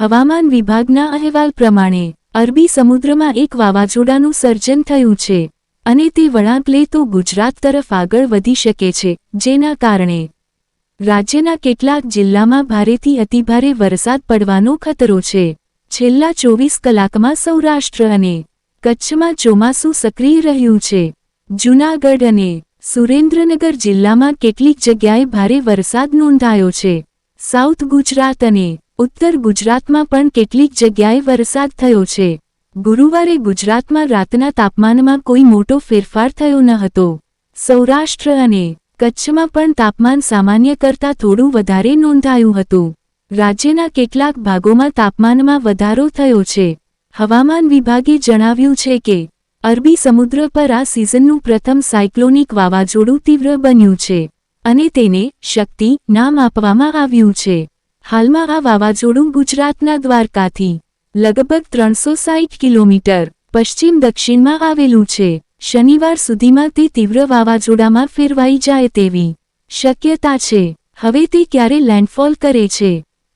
હવામાન વિભાગના અહેવાલ પ્રમાણે, અરબી સમુદ્રમાં એક વાવાઝોડાનું સર્જન થયું છે, અને તે વળાંક લે તો ગુજરાત તરફ આગળ વધી શકે છે, જેના કારણે રાજ્યના કેટલાક જિલ્લામાં ભારેથી અતિભારે વરસાદ પડવાનો ખતરો છે. છેલ્લા ચોવીસ કલાકમાં સૌરાષ્ટ્ર અને કચ્છમાં ચોમાસું સક્રિય રહ્યું છે. જૂનાગઢ અને સુરેન્દ્રનગર જિલ્લામાં કેટલીક જગ્યાએ ભારે વરસાદ નોંધાયો છે. સાઉથ ગુજરાત અને ઉત્તર ગુજરાતમાં પણ કેટલીક જગ્યાએ વરસાદ થયો છે. ગુરુવારે ગુજરાતમાં રાતના તાપમાનમાં કોઈ મોટો ફેરફાર થયો ન હતો. સૌરાષ્ટ્ર અને કચ્છમાં પણ તાપમાન સામાન્ય કરતાં થોડું વધારે નોંધાયું હતું. રાજ્યના કેટલાક ભાગોમાં તાપમાનમાં વધારો થયો છે. હવામાન વિભાગે જણાવ્યું છે કે, અરબી સમુદ્ર પર આ સિઝનનું પ્રથમ સાયક્લોનિક વાવાઝોડું તીવ્ર બન્યું છે અને તેને શક્તિ નામ આપવામાં આવ્યું છે. હાલમાં આ વાવાઝોડું ગુજરાતના દ્વારકાથી લગભગ ત્રણસો સાઠ કિલોમીટર પશ્ચિમ દક્ષિણમાં આવેલું છે. શનિવાર સુધીમાં તે તીવ્ર વાવાઝોડામાં ફેરવાઈ જાય તેવી શક્યતા છે. હવે તે ક્યારે લેન્ડફોલ કરે છે,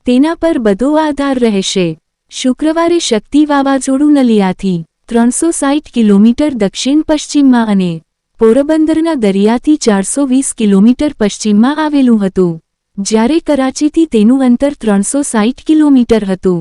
તેના પર બધો આધાર રહેશે. શુક્રવારે શક્તિ વાવાઝોડું નલિયાથી ત્રણસો સાઠ કિલોમીટર દક્ષિણ પશ્ચિમમાં અને પોરબંદરના દરિયાથી ચારસો વીસ કિલોમીટર પશ્ચિમમાં આવેલું હતું. જ્યારે કરાચીથી તેનું અંતર ત્રણસો સાઠ કિલોમીટર હતું.